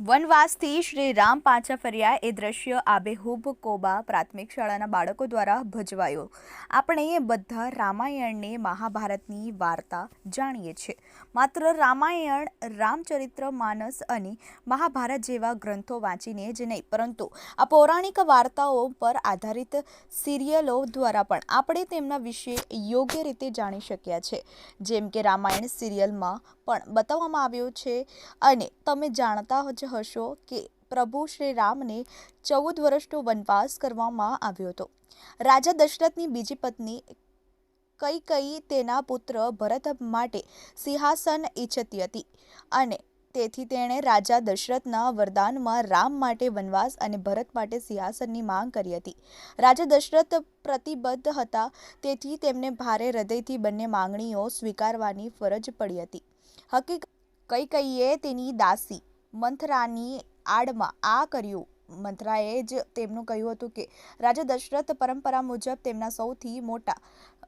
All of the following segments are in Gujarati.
વનવાસથી શ્રી રામ પાછા ફર્યા. એ દ્રશ્ય આબેહૂબ કોબા પ્રાથમિક શાળાના બાળકો દ્વારા ભજવાયો. આપણે બધા રામાયણને મહાભારતની વાર્તા જાણીએ છીએ. માત્ર રામાયણ, રામચરિત્ર, માનસ અને મહાભારત જેવા ગ્રંથો વાંચીને જ નહીં, પરંતુ આ પૌરાણિક વાર્તાઓ પર આધારિત સિરિયલો દ્વારા પણ આપણે તેમના વિશે યોગ્ય રીતે જાણી શક્યા છે. જેમ કે રામાયણ સિરિયલમાં પણ બતાવવામાં આવ્યો છે અને તમે જાણતા જ હશો કે પ્રભુ શ્રી રામને ચૌદ વર્ષનો વનવાસ કરવામાં આવ્યો હતો. રાજા દશરથની બીજી પત્ની કઈ કઈ તેના પુત્ર ભરત માટે સિંહાસન ઈચ્છતી હતી અને તેથી તેણે રાજા દશરથના વરદાનમાં રામ માટે વનવાસ અને ભરત માટે સિંહાસનની માંગ કરી હતી. રાજા દશરથ પ્રતિબદ્ધ હતા, તેથી તેમને ભારે હૃદયથી બંને માંગણીઓ સ્વીકારવાની ફરજ પડી હતી. હકીકત કઈ કઈએ તેની દાસી મંથરાની આડમાં આ કર્યું. મંથરાએ જ તેમનું કહ્યું હતું કે, રાજા દશરથ પરંપરા મુજબ તેમના સૌથી મોટા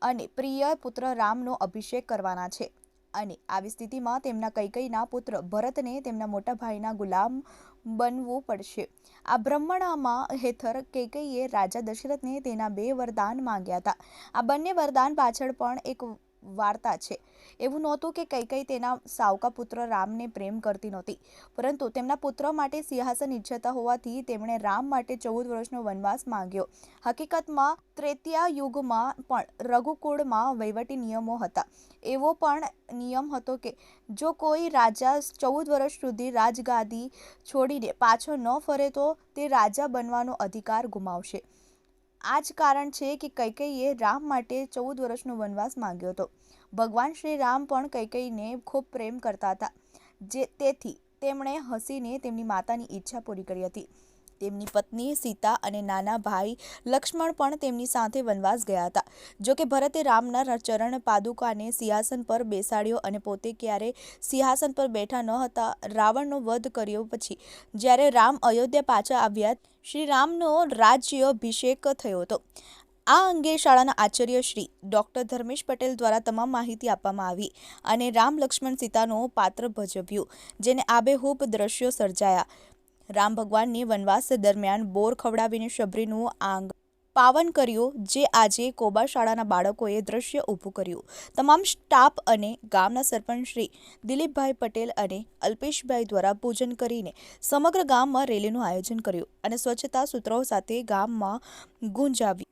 અને પ્રિય પુત્ર રામનો અભિષેક કરવાના છે. અને આવી સ્થિતિમાં તેમના કૈકઈના પુત્ર ભરતને તેમના મોટા ભાઈના ગુલામ બનવું પડશે. આ બ્રહ્મણામાં હેથર કૈકઈએ રાજા દશરથને તેના બે વરદાન માંગ્યા હતા. આ બંને વરદાન પાછળ પણ એક વાર્તા છે. એવું નહોતું કે કૈકઈ તેના સાવકા પુત્ર રામને પ્રેમ કરતી નહોતી. પરંતુ તેમના પુત્ર માટે સિંહાસન ઈચ્છતા હોવાથી તેમણે રામ માટે ચૌદ વર્ષનો વનવાસ માંગ્યો. હકીકતમાં ત્રેતિયા યુગમાં પણ રઘુકુળમાં વહીવટી નિયમો હતા. એવો પણ નિયમ હતો કે જો કોઈ રાજા ચૌદ વર્ષ સુધી રાજગાદી છોડીને પાછો ન ફરે તો તે રાજા બનવાનો અધિકાર ગુમાવશે. આ જ કારણ છે કે કૈકેયીએ રામ માટે ચૌદ વર્ષનો વનવાસ માંગ્યો હતો. ભગવાન શ્રી રામ પણ કૈકેયીને ખૂબ પ્રેમ કરતા હતા. જે તેથી તેમણે હસીને તેમની માતાની ઈચ્છા પૂરી કરી હતી. તેમની પત્ની સીતા અને નાના ભાઈ લક્ષ્મણ પણ તેમની સાથે વનવાસ ગયા હતા. જોકે ભરતે રામના ચરણ પાદુકાને સિંહાસન પર બેસાડ્યો અને પોતે ક્યારે સિંહાસન પર બેઠા ન હતા, રાવણનો વધ કર્યો પછી. જ્યારે રામ અયોધ્યા પાછા આવ્યા શ્રી રામનો રાજ્યાભિષેક થયો હતો. આ અંગે શાળાના આચાર્ય શ્રી ડૉક્ટર ધર્મેશ પટેલ દ્વારા તમામ માહિતી આપવામાં આવી અને રામ લક્ષ્મણ સીતાનો પાત્ર ભજવ્યું, જેને આબેહૂબ દ્રશ્યો સર્જાયા. રામ ભગવાનને વનવાસ દરમિયાન બોર ખવડાવીને શબરીનું આંગ પાવન કર્યું, જે આજે કોબા શાળાના બાળકોએ દ્રશ્ય ઊભું કર્યું. તમામ સ્ટાફ અને ગામના સરપંચ શ્રી દિલીપભાઈ પટેલ અને અલ્પેશભાઈ દ્વારા પૂજન કરીને સમગ્ર ગામમાં રેલીનું આયોજન કર્યું અને સ્વચ્છતા સૂત્રો સાથે ગામમાં ગુંજાવી